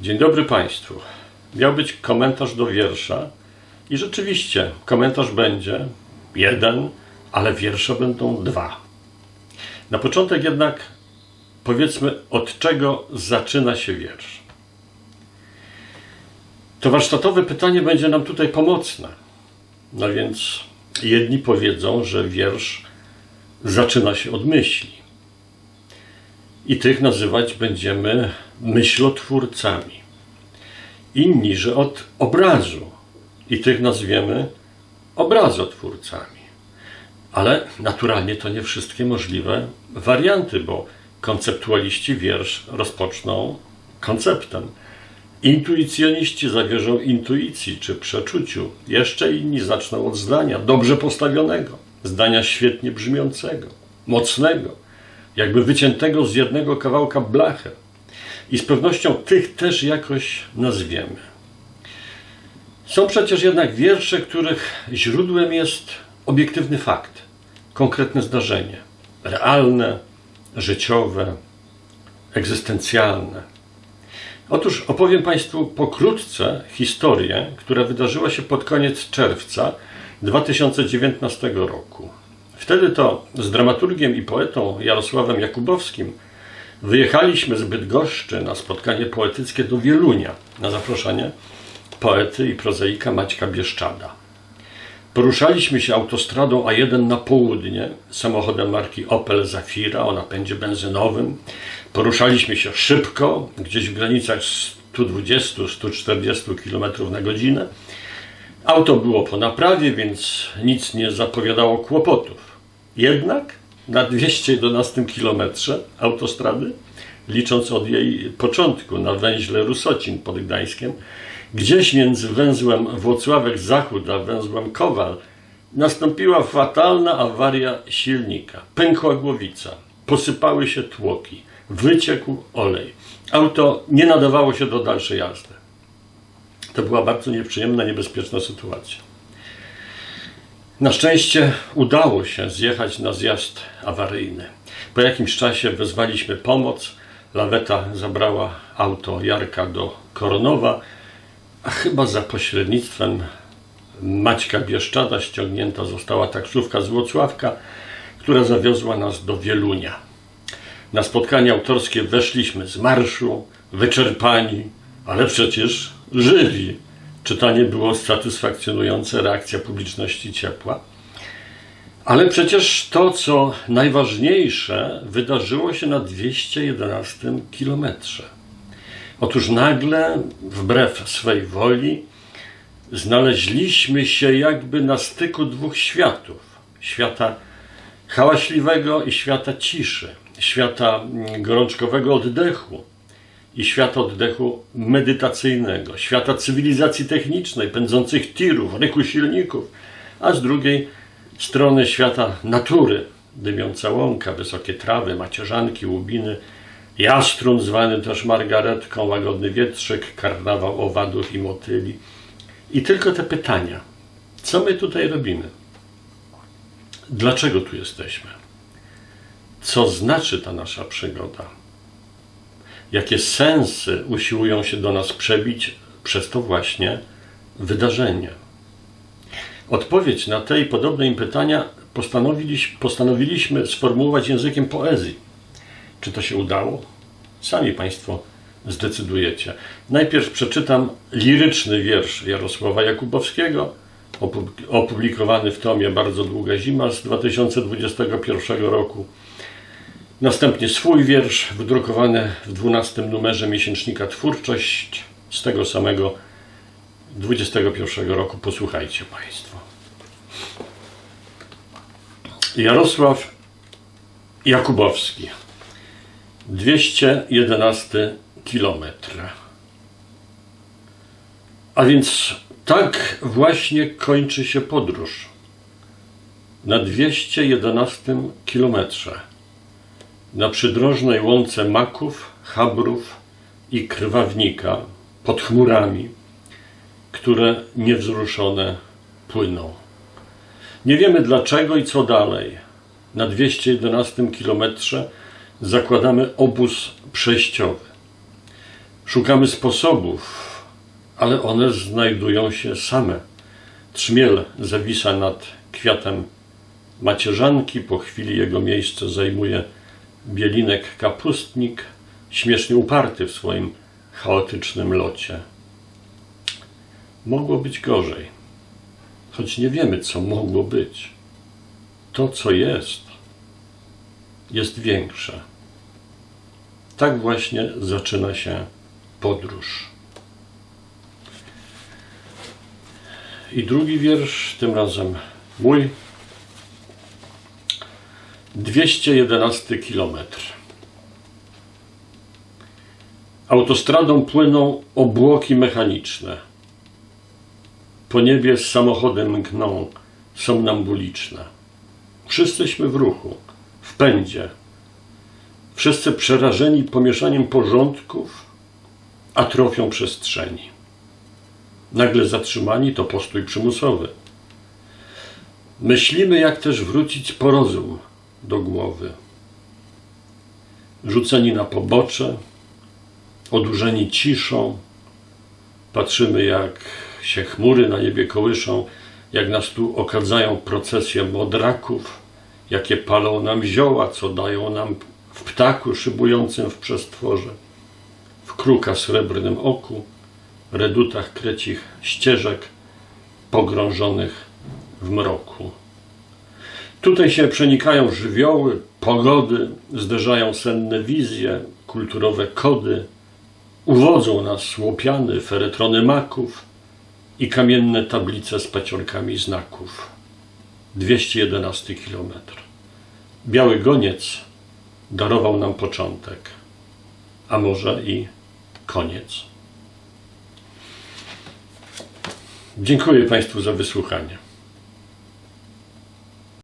Dzień dobry Państwu. Miał być komentarz do wiersza i rzeczywiście komentarz będzie jeden, ale wiersze będą dwa. Na początek jednak powiedzmy, od czego zaczyna się wiersz. To warsztatowe pytanie będzie nam tutaj pomocne. No więc jedni powiedzą, że wiersz zaczyna się od myśli. I tych nazywać będziemy myślotwórcami. Inni, że od obrazu. I tych nazwiemy obrazotwórcami. Ale naturalnie to nie wszystkie możliwe warianty, bo konceptualiści wiersz rozpoczną konceptem. Intuicjoniści zawierzą intuicji czy przeczuciu. Jeszcze inni zaczną od zdania dobrze postawionego, zdania świetnie brzmiącego, mocnego, jakby wyciętego z jednego kawałka blachy. I z pewnością tych też jakoś nazwiemy. Są przecież jednak wiersze, których źródłem jest obiektywny fakt, konkretne zdarzenie, realne, życiowe, egzystencjalne. Otóż opowiem Państwu pokrótce historię, która wydarzyła się pod koniec czerwca 2019 roku. Wtedy to z dramaturgiem i poetą Jarosławem Jakubowskim wyjechaliśmy z Bydgoszczy na spotkanie poetyckie do Wielunia na zaproszenie poety i prozaika Maćka Bieszczada. Poruszaliśmy się autostradą A1 na południe, samochodem marki Opel Zafira o napędzie benzynowym. Poruszaliśmy się szybko, gdzieś w granicach 120-140 km na godzinę. Auto było po naprawie, więc nic nie zapowiadało kłopotów. Jednak na 211 km autostrady, licząc od jej początku na węźle Rusocin pod Gdańskiem, Gdzieś między węzłem Włocławek Zachód a węzłem Kowal nastąpiła fatalna awaria silnika. Pękła głowica, posypały się tłoki, wyciekł olej. Auto nie nadawało się do dalszej jazdy. To była bardzo nieprzyjemna, niebezpieczna sytuacja. Na szczęście udało się zjechać na zjazd awaryjny. Po jakimś czasie wezwaliśmy pomoc. Laweta zabrała auto Jarka do Koronowa a chyba za pośrednictwem Maćka Bieszczada ściągnięta została taksówka z Włocławka, która zawiozła nas do Wielunia. Na spotkanie autorskie weszliśmy z marszu, wyczerpani, ale przecież żywi. Czytanie było satysfakcjonujące, reakcja publiczności ciepła. Ale przecież to, co najważniejsze, wydarzyło się na 211 kilometrze. Otóż nagle, wbrew swej woli, znaleźliśmy się jakby na styku dwóch światów: świata hałaśliwego i świata ciszy, świata gorączkowego oddechu i świata oddechu medytacyjnego, świata cywilizacji technicznej, pędzących tirów, ryku silników, a z drugiej strony świata natury, dymiąca łąka, wysokie trawy, macierzanki, łubiny Jastrun, zwany też margaretką, łagodny wietrzyk, karnawał owadów i motyli. I tylko te pytania. Co my tutaj robimy? Dlaczego tu jesteśmy? Co znaczy ta nasza przygoda? Jakie sensy usiłują się do nas przebić przez to właśnie wydarzenie? Odpowiedź na te i podobne im pytania postanowiliśmy, postanowiliśmy sformułować językiem poezji. Czy to się udało? Sami Państwo zdecydujecie. Najpierw przeczytam liryczny wiersz Jarosława Jakubowskiego, opublikowany w tomie Bardzo długa zima z 2021 roku. Następnie swój wiersz, wydrukowany w 12 numerze miesięcznika Twórczość z tego samego 21 roku. Posłuchajcie Państwo. Jarosław Jakubowski. 211 kilometr. A więc tak właśnie kończy się podróż. Na 211 kilometrze. Na przydrożnej łące maków, chabrów i krwawnika pod chmurami, które niewzruszone płyną. Nie wiemy dlaczego i co dalej. Na 211 kilometrze zakładamy obóz przejściowy. Szukamy sposobów, ale one znajdują się same. Trzmiel zawisa nad kwiatem macierzanki, po chwili jego miejsce zajmuje bielinek kapustnik, śmiesznie uparty w swoim chaotycznym locie. Mogło być gorzej, choć nie wiemy, co mogło być. To, co jest, jest większe. Tak właśnie zaczyna się podróż. I drugi wiersz, tym razem mój. 211 kilometr. Autostradą płyną obłoki mechaniczne. Po niebie z samochodem mkną somnambuliczne. Wszyscyśmy w ruchu, w pędzie. Wszyscy przerażeni pomieszaniem porządków, atrofią przestrzeni. Nagle zatrzymani to postój przymusowy. Myślimy, jak też wrócić po rozum do głowy. Rzuceni na pobocze, odurzeni ciszą, patrzymy, jak się chmury na niebie kołyszą, jak nas tu okadzają procesje modraków, jakie palą nam zioła, co dają nam w ptaku szybującym w przestworze, w kruka srebrnym oku, redutach krecich ścieżek pogrążonych w mroku. Tutaj się przenikają żywioły, pogody, zderzają senne wizje, kulturowe kody, uwodzą nas łopiany, feretrony maków i kamienne tablice z paciorkami znaków. 211 kilometr. Biały goniec darował nam początek, a może i koniec. Dziękuję Państwu za wysłuchanie.